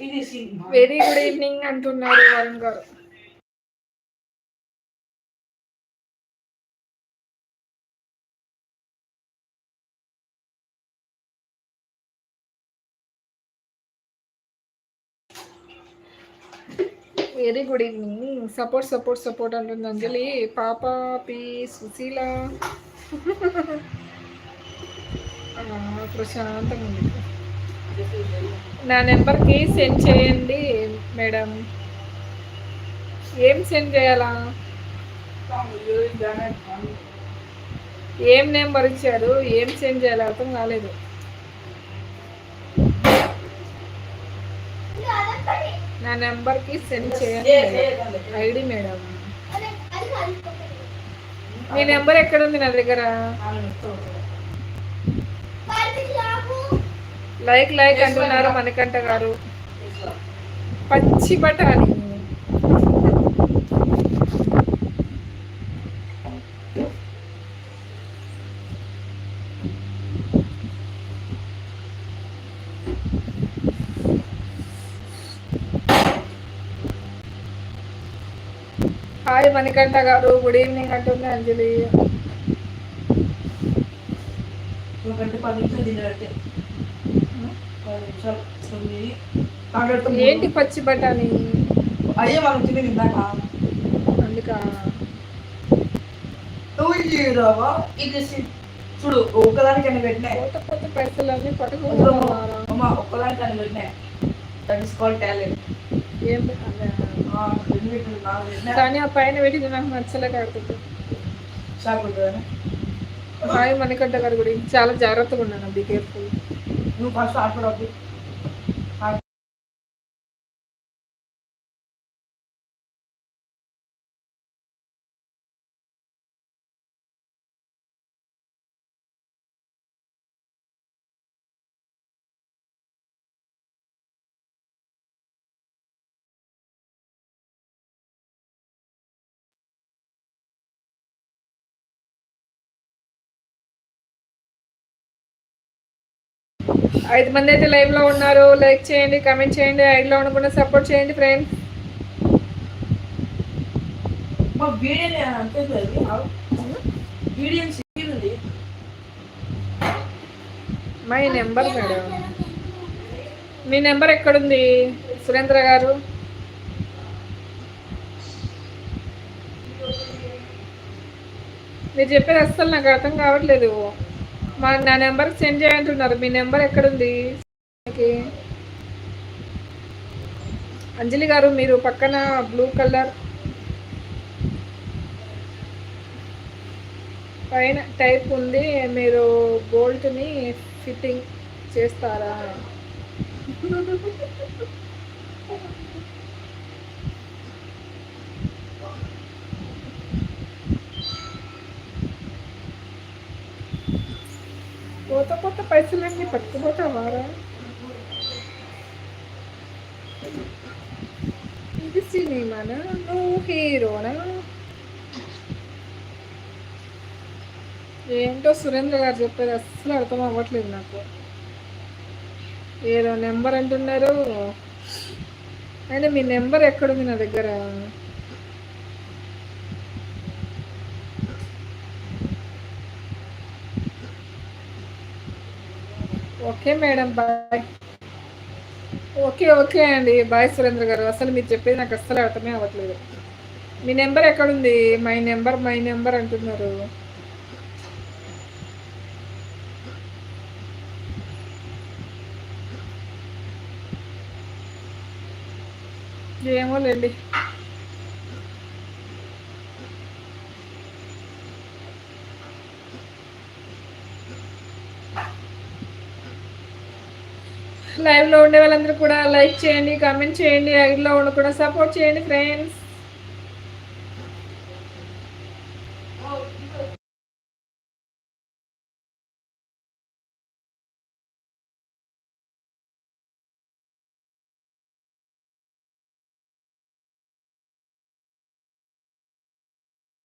Very good evening అంటున్నారు వరుణ్ గారు. Very good evening. Support support support అంటుంది అంజలి. పాప పి సుశీల. ప్రశాంతంగా ఉంది. నా నెంబర్కి సెండ్ చేయండి మేడం. ఏం సెండ్ చేయాలా? ఏం నెంబర్ ఇచ్చారు? ఏం సెండ్ చేయాలి అర్థం కాలేదు. నా నెంబర్కి సెండ్ చేయండి. ID madam. మీ నెంబర్ ఎక్కడ ఉంది నా దగ్గర? లైక్ లైక్ అంటున్నారు మణికంఠ గారు. పచ్చి బఠానీ. హాయ్ మణికంఠ గారు. గుడ్ ఈవినింగ్ అంటుంది అంజలి. నిమిషాలు ఏంటి పచ్చి బఠానీ? అయ్యే మనం తినేది ఇందాక అందుక. నువ్వు రావా ఇది చూడు ఒక్కదానికైనా పెట్టినా. కొత్త కొత్త పైసలన్నీ పట్టుకుంటున్నారా అమ్మ ఒక్కదానికైనా పెట్టినా. దట్ ఇస్ కాల్ టాలెంట్ ఏం కానీ ఆ పైన పెట్టింది నాకు నచ్చలే కాకపోతే షాక్ ఉంటుంది హాయ్ మణికంఠ గారు కూడా చాలా జాగ్రత్తగా ఉన్నాను బీ కేర్ఫుల్ నువ్వు ఫస్ట్ హాస్పిటల్ ఐదు మంది అయితే లైవ్లో ఉన్నారు. లైక్ చేయండి కామెంట్ చేయండి ఐడిలో ఉండకుండా సపోర్ట్ చేయండి ఫ్రెండ్స్ మై నెంబర్ మేడం మీ నెంబర్ ఎక్కడుంది సురేంద్ర గారు? మీరు చెప్పేది అస్సలు నాకు అర్థం కావట్లేదు. మరి నా నెంబర్కి సెండ్ చేయంటున్నారు. మీ నెంబర్ ఎక్కడుంది? అంజలి గారు మీరు పక్కన బ్లూ కలర్ పైన టైప్ ఉంది. మీరు బోల్ట్ని ఫిట్టింగ్ చేస్తారా? కొత్త కొత్త పైసలన్నీ పట్టుకుపోతావారా? ఇది సినిమానా? నువ్వు హీరోనా? ఏంటో సురేంద్ర గారు చెప్పేది అస్సలు అర్థం అవ్వట్లేదు నాకు. ఏదో నెంబర్ అంటున్నారు. అయినా మీ నెంబర్ ఎక్కడుంది నా దగ్గర? Okay madam bye okay okay అండి. బాయ్ సురేంద్ర గారు. అసలు మీరు చెప్పేది నాకు అస్సలు అర్థమే అవ్వట్లేదు. మీ నెంబర్ ఎక్కడుంది? మై నెంబర్ మై నెంబర్ అంటున్నారు. ఏమో లేండి లైవ్లో ఉండే వాళ్ళందరూ కూడా లైక్ చేయండి కామెంట్ చేయండి లైవ్లో ఉండి కూడా సపోర్ట్ చేయండి ఫ్రెండ్స్